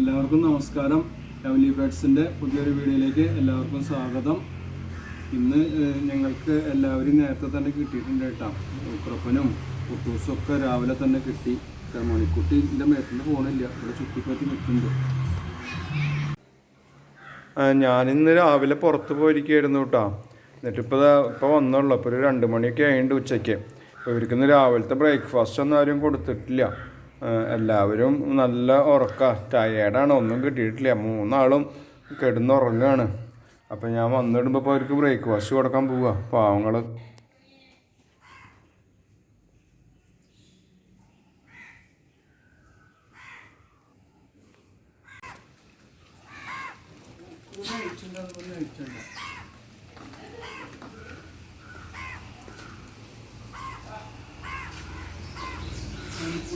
എല്ലാവർക്കും നമസ്കാരം. ലവ്ലി ബേഡ്സിന്റെ പുതിയൊരു വീഡിയോയിലേക്ക് എല്ലാവർക്കും സ്വാഗതം. ഇന്ന് ഞങ്ങൾക്ക് എല്ലാവരും നേരത്തെ തന്നെ കിട്ടിയിട്ടുണ്ട് കേട്ടോ. ഉക്രപ്പനും കുട്ടൂസും ഒക്കെ രാവിലെ തന്നെ കിട്ടി. മണിക്കുട്ടി എന്റെ മേട്ടിന്റെ ഫോണില്ല ഇവിടെ ചുറ്റിപ്പറ്റി നിൽക്കുന്നുണ്ട്. ഞാനിന്ന് രാവിലെ പുറത്ത് പോയിരിക്കുകയായിരുന്നു കേട്ടോ. എന്നിട്ടിപ്പോൾ ഇപ്പോൾ വന്നുള്ളൂ ഇപ്പോൾ ഒരു രണ്ട് മണിയൊക്കെ ആയിട്ടുണ്ട് ഉച്ചയ്ക്ക്. അപ്പോൾ ഇവർക്കിന്ന് രാവിലത്തെ ബ്രേക്ക്ഫാസ്റ്റ് ഒന്നും ആരും കൊടുത്തിട്ടില്ല. എല്ലാവരും നല്ല ഉറക്ക. ടയേർഡാണ് ഒന്നും കിട്ടിയിട്ടില്ല. മൂന്നാളും കിടന്നുറങ്ങാണ്. അപ്പം ഞാൻ വന്നിടുമ്പോൾ ഇപ്പോൾ അവർക്ക് ബ്രേക്ക് ബ്രേക്ക്ഫാസ്റ്റ് കൊടുക്കാൻ പോവുക പാവങ്ങൾ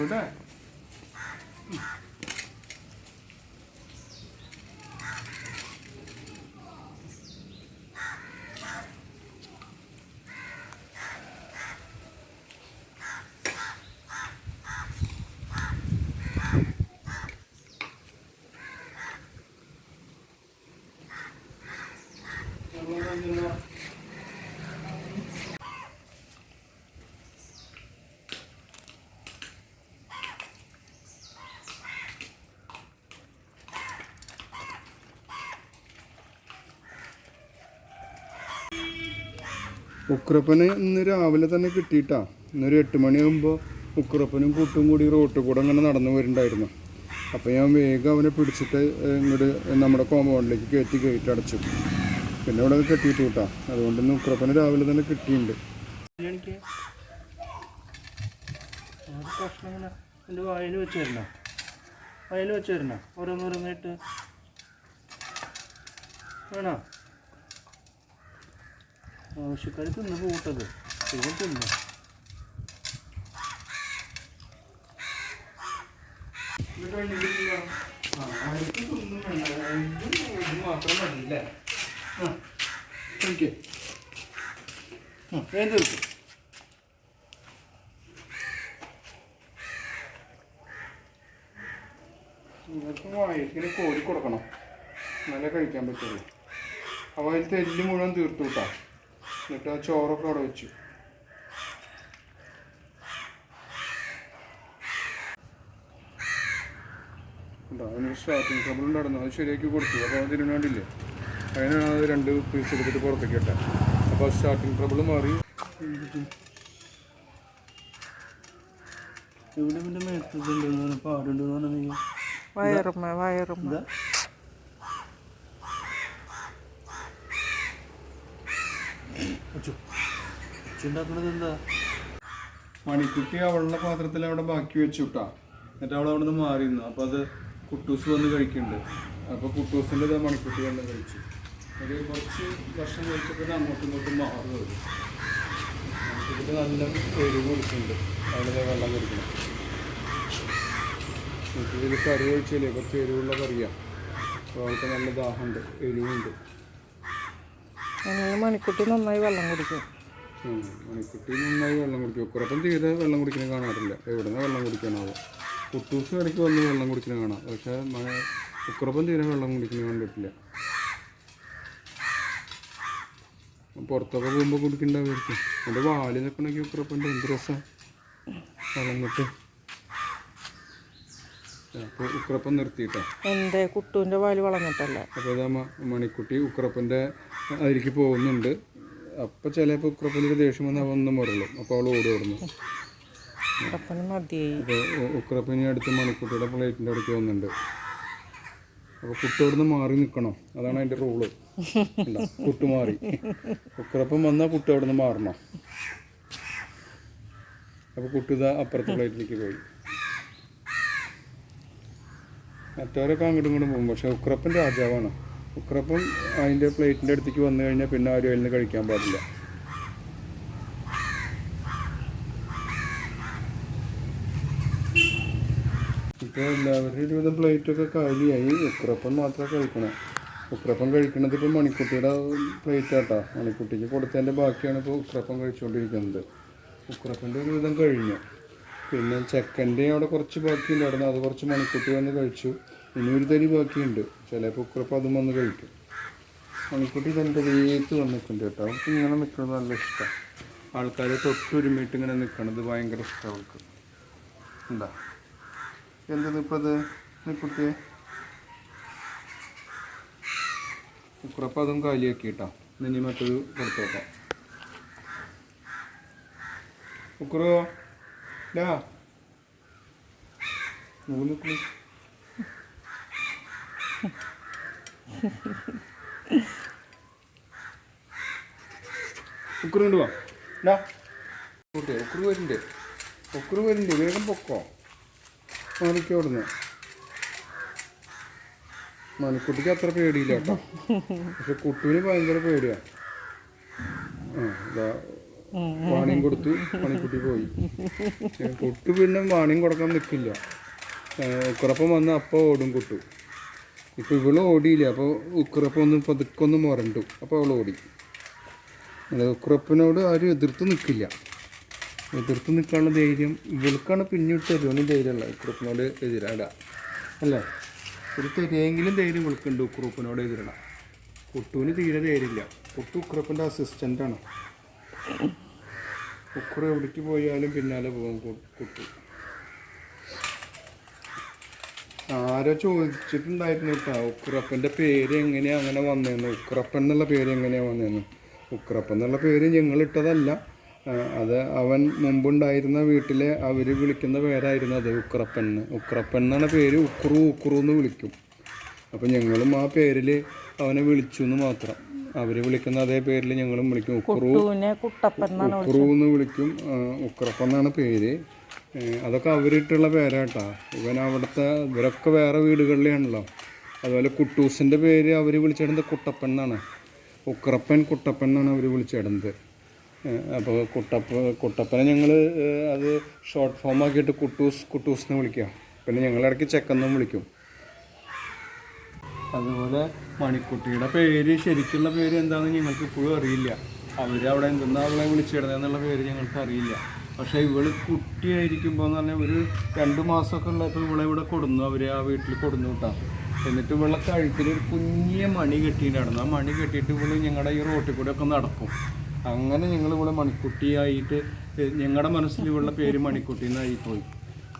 ഇല്ല ഇങ്ങോട്ട് വാ എന്നാ ആയിക്കോട്ടെ ഉക്രപ്പന് ഇന്ന് രാവിലെ തന്നെ കിട്ടിയിട്ടാ. ഇന്നൊരു എട്ട് മണിയാകുമ്പോൾ ഉക്രപ്പനും കൂട്ടും കൂടി റോട്ടിൽ കൂടെ അങ്ങനെ നടന്നു വരുന്നുണ്ടായിരുന്നു. അപ്പോൾ ഞാൻ വേഗം അവനെ പിടിച്ചിട്ട് ഇങ്ങോട്ട് നമ്മുടെ കോമ്പൗണ്ടിലേക്ക് കയറ്റി കയറ്റി അടച്ചു. പിന്നെ ഇവിടെ കെട്ടിയിട്ട് കൂട്ടാ അതുകൊണ്ട് ഇന്ന് ഉക്രപ്പന് രാവിലെ തന്നെ കിട്ടിയിട്ടുണ്ട് എന്റെ വായിൽ വെച്ച് തരണോ വായിൽ വെച്ച് തരണോ ഓരോന്നോരോന്നായിട്ട് വേണോ? ആവശ്യക്കാർ തിന്ന് കൂട്ടത്. ഇവൻ തിന്നു. മാത്രം മതിയില്ലേ വേഗം തീർക്കും. നിങ്ങൾക്ക് വായിക്കിന് കോരി കൊടുക്കണം. എന്നാലേ കഴിക്കാൻ പറ്റുള്ളൂ. അപ്പോൾ അതിൽ തെല്ല് മുഴുവൻ തീർത്തു കിട്ടാം. എന്നിട്ട് ആ ചോറൊക്കെ അവിടെ വെച്ചു. അതിന് സ്റ്റാർട്ടിങ് ട്രബിൾ ഉണ്ടായിരുന്നു. അത് ശരിയാക്കി കൊടുത്തു. അപ്പോൾ അതിന് വേണ്ടിയില്ലേ? അതിനാണ് അത് രണ്ട് പീസ് എടുത്തിട്ട് പുറത്തേക്ക് ഇട്ടെ. അപ്പോൾ സ്റ്റാർട്ടിങ് ട്രബിൾ മാറി. ഇവിടെ പിന്നെ മേത്തുണ്ട് പാടുണ്ട് വയറുമ്മ വയറുമ്മ ഇതാ അച്ചു ഉണ്ടാക്കുന്നത് എന്താ? മണിക്കുട്ടി അവളുടെ പാത്രത്തിൽ അവിടെ ബാക്കി വെച്ചു എന്നിട്ട് അവൾ അവിടെ നിന്ന്. മാറിയിരുന്നു അപ്പോൾ അത് കുട്ടൂസ് വന്ന് കഴിക്കുന്നുണ്ട്. അപ്പോൾ കുട്ടൂസിന്റെ മണിക്കുട്ടി വന്ന് കഴിച്ചു. അത് കുറച്ച് വർഷം കഴിച്ചപ്പോൾ അങ്ങോട്ടും ഇങ്ങോട്ടും മാറും മണിക്കുട്ടി നല്ല എരിവ് കൊടുക്കുന്നുണ്ട്. അവിടെ വെള്ളം കൊടുക്കണം. ഇതിൽ കറി കഴിച്ചില്ലേ? കുറച്ച് എരിവുള്ള കറിയാണ് അപ്പോൾ അവൾക്ക് നല്ല ദാഹമുണ്ട്. എരിവുണ്ട്. അങ്ങനെ മണിക്കുട്ടി നന്നായി വെള്ളം കുടിക്കും. മണിക്കുട്ടി നന്നായി വെള്ളം കുടിക്കും. ഉക്കുറപ്പം തീരെ വെള്ളം കുടിക്കുന്നത് കാണാറില്ല. എവിടുന്ന വെള്ളം കുടിക്കാനാവോ? കുട്ടൂസ് ഇടയ്ക്ക് വന്ന് വെള്ളം കുടിക്കുന്നത് കാണാം. പക്ഷേ ഉക്കുറപ്പം തീരെ വെള്ളം കുടിക്കുന്നത് കണ്ടിട്ടില്ല. പുറത്തൊക്കെ പോകുമ്പോൾ കുടിക്കണ്ടാവായിരിക്കും എന്റെ വാലി നിൽക്കണമെങ്കിൽ ഉക്കുറപ്പന്റെ എന്ത് രസം? വെള്ളം കിട്ടും അപ്പോൾ ഉക്കുറപ്പം നിർത്തിയിട്ടാ? എന്തേ? കുട്ടുവിന്റെ വാൽ വളഞ്ഞിട്ടല്ലേ അപ്പോൾ ഇതാ മണിക്കുട്ടി ഉക്കുറപ്പന്റെ അതിലേക്ക് പോകുന്നുണ്ട്. അപ്പോൾ ചിലപ്പോൾ ഉക്കുറപ്പന്റെ ദേഷ്യം വന്ന് ഒന്നും പറയുള്ളൂ മുരളും. അപ്പോൾ അവൾ ഓടി ഓടുന്നു. ഉക്രപ്പനി അപ്പോൾ അടുത്ത് മണിക്കുട്ടിയുടെ പ്ലേറ്റിന്റെ അടുത്ത് വന്നിട്ടുണ്ട് അപ്പോൾ കുട്ടി അവിടുന്ന് മാറി നിൽക്കണം അതാണ് അതിന്റെ റൂൾ. കുട്ടി മാറി. ഉക്രപ്പൻ വന്നാൽ കുട്ടി അവിടുന്ന് മാറണം. അപ്പോൾ കുട്ടി ഇതാ അപ്പുറത്തെ പ്ലേറ്റിലേക്ക് പോയി. മറ്റവരൊക്കെ അങ്ങോട്ടും ഇങ്ങോട്ടും പോകും. പക്ഷെ ഉക്രപ്പൻ രാജാവാണ്. ഉക്രപ്പൻ അതിന്റെ പ്ലേറ്റിന്റെ അടുത്തേക്ക് വന്നു കഴിഞ്ഞാൽ പിന്നെ ആരും അതിൽ നിന്ന് കഴിക്കാൻ പാടില്ല. ഇപ്പോൾ എല്ലാവരുടെയും ഒരുവിധം പ്ലേറ്റൊക്കെ കാലിയായി. ഉക്രപ്പം മാത്രമേ കഴിക്കണേ. ഉക്രപ്പം കഴിക്കുന്നത് ഇപ്പോൾ മണിക്കുട്ടിയുടെ പ്ലേറ്റ് ആട്ടാ മണിക്കുട്ടിക്ക് കൊടുത്തതിന്റെ ബാക്കിയാണ് ഇപ്പോൾ ഉക്രപ്പം കഴിച്ചുകൊണ്ടിരിക്കുന്നത്. ഉക്രപ്പന്റെ ഒരുവിധം കഴിഞ്ഞു. പിന്നെ ചെക്കന്റെ അവിടെ കുറച്ച് ബാക്കിയുണ്ടായിരുന്നു അത് കുറച്ച് മണിക്കുട്ടി വന്ന് കഴിച്ചു. ഇനി ഒരു തരി ബാക്കിയുണ്ട്. ചിലപ്പോൾ പൂക്കളപ്പം അതും വന്ന് കഴിക്കും. മണിക്കുട്ടി തന്റെ വീട്ടിൽ വന്ന് നിൽക്കുന്നുണ്ട് കേട്ടോ. അവൾക്ക് ഇങ്ങനെ നിൽക്കുന്നത് നല്ല ഇഷ്ടമാണ്. ആൾക്കാരെ തൊട്ടൊരുമിട്ട് ഇങ്ങനെ നിൽക്കണത് ഭയങ്കര ഇഷ്ടമാണ് അവൾക്ക്. എന്താ? എന്താണ് ഇപ്പോൾ അത് ഉക്രപ്പ അതും കാലിയാക്കി കേട്ടോ ഇനി മറ്റൊരു കൊടുത്തു നോക്കാം ഉക്രോ ഡാ. മൂന്ന് ഉക്കുറു കൊണ്ട് വാ. ഡാ കൂട്ടെ ഉക്കുറു വരുന്നുണ്ട്. ഉക്കുറു വരുന്നുണ്ട്. വേഗം പൊക്കോ. മാണിക്ക് അവിടുന്ന്. മണിക്കുട്ടിക്ക് അത്ര പേടിയില്ല കേട്ടോ. പക്ഷെ കുട്ടുവിന് ഭയങ്കര പേടിയാ. വാണിയും കൊടുത്ത്. മണിക്കുട്ടി പോയി. കുട്ടു പിന്നെ വാണിയും കൊടുക്കാൻ നിൽക്കില്ല കുറപ്പം വന്ന് അപ്പോൾ ഓടും കുട്ടു. ഇപ്പോൾ ഇവൾ ഓടിയില്ല? അപ്പോൾ ഉക്രപ്പം ഒന്ന് പതുക്കൊന്ന് മുരണ്ടു. അപ്പോൾ അവൾ ഓടി. ഉക്രപ്പിനോട് ആരും എതിർത്ത് നിൽക്കില്ല എതിർത്ത് നിൽക്കാനുള്ള ധൈര്യം ഇവൾക്കാണ് പിന്നിട്ട് തരുവാനും ധൈര്യമുള്ള ഉക്രപ്പിനോട് എതിരാട. അല്ലേ? ഒരു തരിയെങ്കിലും ധൈര്യം ഇവൾക്കുണ്ട് ഉക്രൂപ്പിനോട് എതിരണം കുട്ടുവിന് തീരെ ധൈര്യമില്ല. കുട്ടു ഉക്രപ്പിന്റെ അസിസ്റ്റന്റാണ് ഉക്ര എവിടേക്ക് പോയാലും പിന്നാലെ പോകും കുട്ടു. ആരോ ചോദിച്ചിട്ടുണ്ടായിരുന്നു കേട്ടോ ഉക്രപ്പന്റെ പേര് എങ്ങനെയാ അങ്ങനെ വന്നതെന്ന് ഉക്രപ്പൻ എന്നുള്ള പേര് എങ്ങനെയാ വന്നതെന്ന് ഉക്രപ്പൻ എന്നുള്ള പേര് ഞങ്ങൾ ഇട്ടതല്ല അത് അവൻ മുമ്പുണ്ടായിരുന്ന വീട്ടിലെ അവർ വിളിക്കുന്ന പേരായിരുന്നു അത് ഉക്രപ്പൻ. ഉക്രപ്പൻ എന്നാണ് പേര് ഉക്രു ഉക്രു എന്ന് വിളിക്കും. അപ്പം ഞങ്ങളും ആ പേരിൽ അവനെ വിളിച്ചു എന്ന് മാത്രം. അവർ വിളിക്കുന്ന അതേ പേരിൽ ഞങ്ങളും വിളിക്കും. ഉക്രു ഉക്രു എന്ന് വിളിക്കും. ഉക്രപ്പൻ എന്നാണ് പേര്. അതൊക്കെ അവരിട്ടുള്ള പേരാട്ടാ. ഇവൻ അവിടുത്തെ ഇവരൊക്കെ വേറെ വീടുകളിലാണല്ലോ. അതുപോലെ കുട്ടൂസിന്റെ പേര് അവർ വിളിച്ചിടുന്നത് കുട്ടപ്പൻ എന്നാണ്. ഉക്രപ്പൻ കുട്ടപ്പൻ എന്നാണ് അവർ വിളിച്ചിടുന്നത്. അപ്പോൾ കുട്ടപ്പ കുട്ടപ്പനെ ഞങ്ങൾ അത് ഷോർട്ട് ഫോം ആക്കിയിട്ട് കുട്ടൂസ് കുട്ടൂസ് എന്ന് വിളിക്കുക. പിന്നെ ഞങ്ങളിടയ്ക്ക് ചെക്കെന്നും വിളിക്കും. അതുപോലെ മണിക്കുട്ടിയുടെ പേര് ശരിക്കുള്ള പേര് എന്താണെന്ന് ഞങ്ങൾക്ക് ഇപ്പോഴും അറിയില്ല. അവർ അവിടെ എന്തെന്നാണ് അവളെ വിളിച്ചിടുന്നതെന്നുള്ള പേര് ഞങ്ങൾക്ക് അറിയില്ല പക്ഷേ ഇവൾ കുട്ടിയായിരിക്കുമ്പോൾ എന്ന് പറഞ്ഞാൽ ഒരു രണ്ട് മാസമൊക്കെ ഉള്ളപ്പോൾ ഇവളെ ഇവിടെ കൊടുന്നു. അവർ ആ വീട്ടിൽ കൊടുന്നു കേട്ടോ. എന്നിട്ട് ഇവളെ കഴുത്തിൽ ഒരു കുഞ്ഞിയ മണി കെട്ടിയിട്ടായിരുന്നു ആ മണി കെട്ടിയിട്ട് ഇവൾ ഞങ്ങളുടെ ഈ റോട്ടിൽ കൂടെ ഒക്കെ നടക്കും. അങ്ങനെ ഞങ്ങൾ ഇവിടെ മണിക്കുട്ടിയായിട്ട് ഞങ്ങളുടെ മനസ്സിൽ ഇവളുടെ പേര് മണിക്കുട്ടി എന്നായി പോയി.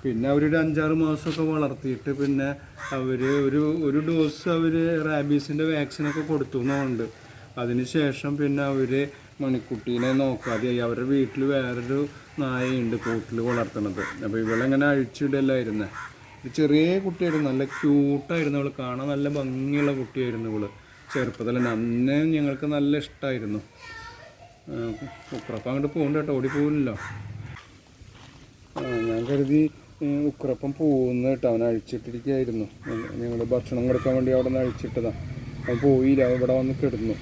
പിന്നെ അവരൊരു അഞ്ചാറ് മാസമൊക്കെ വളർത്തിയിട്ട് പിന്നെ അവർ ഒരു ഒരു ഡോസ് അവർ റാബീസിന്റെ വാക്സിനൊക്കെ കൊടുത്തു എന്നുണ്ട് അതിനുശേഷം പിന്നെ അവർ മണിക്കുട്ടീനെ നോക്കാതെയായി അവരുടെ വീട്ടിൽ വേറൊരു നായയുണ്ട് കൂട്ടിൽ വളർത്തണത് അപ്പോൾ ഇവളെങ്ങനെ അഴിച്ചിടലായിരുന്നേ? ഒരു ചെറിയ കുട്ടിയായിരുന്നു. നല്ല ക്യൂട്ടായിരുന്നു അവൾ കാണാൻ നല്ല ഭംഗിയുള്ള കുട്ടിയായിരുന്നു ഇവൾ. ചെറുപ്പത്തിൽ തന്നെ ഞങ്ങൾക്ക് നല്ല ഇഷ്ടമായിരുന്നു ഉക്രപ്പ അങ്ങോട്ട് പോകണ്ട കേട്ടോ. ഓടി പോകില്ലല്ലോ ഞാൻ കരുതി ഉക്രപ്പം പോകുന്ന കേട്ടോ. അവൻ അഴിച്ചിട്ടിരിക്കുകയായിരുന്നു ഞങ്ങൾ ഭക്ഷണം കൊടുക്കാൻ വേണ്ടി അവിടെ നിന്ന് അഴിച്ചിട്ടതാ. അവൻ പോയില്ല. അവൻ ഇവിടെ വന്ന് കിടന്നു.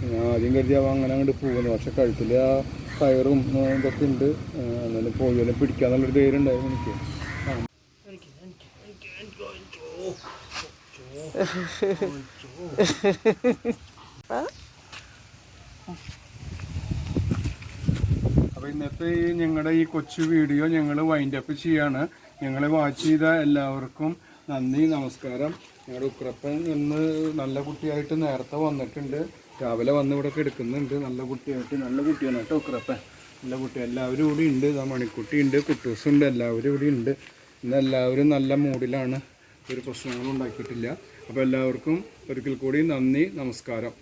ഞാൻ ആദ്യം കരുതി അവ അങ്ങനെ അങ്ങോട്ട് പോകുന്നു പക്ഷെ കഴുത്തിൽ ആ കയറും ഇതൊക്കെ ഉണ്ട്. അങ്ങനെ പോയാലും പിടിക്കാന്നുള്ളൊരു ധൈര്യം ഉണ്ടായിരുന്നു എനിക്ക്. അപ്പൊ ഇന്നത്തെ ഈ ഞങ്ങളുടെ ഈ കൊച്ചു വീഡിയോ ഞങ്ങൾ വൈൻഡപ്പ് ചെയ്യാണ്. ഞങ്ങളെ വാച്ച് ചെയ്ത എല്ലാവർക്കും നന്ദി നമസ്കാരം. ഞങ്ങളുടെ ഉക്രപ്പൻ ഇന്ന് നല്ല കുട്ടിയായിട്ട് നേരത്തെ വന്നിട്ടുണ്ട്. രാവിലെ വന്ന് ഇവിടെ എടുക്കുന്നുണ്ട്. നല്ല കുട്ടിയായിട്ട് നല്ല കുട്ടിയാണ് കേട്ടോ ക്രപ്പ നല്ല കുട്ടി. എല്ലാവരും ഇവിടെ ഉണ്ട്. ഇതാ മണിക്കുട്ടി ഉണ്ട് കുട്ടൂസുണ്ട് എല്ലാവരും ഇവിടെ ഉണ്ട്. ഇന്ന് എല്ലാവരും നല്ല മൂഡിലാണ്. ഒരു പ്രശ്നങ്ങളും ഉണ്ടാക്കിയിട്ടില്ല. അപ്പോൾ എല്ലാവർക്കും ഒരിക്കൽ കൂടി നന്ദി നമസ്കാരം.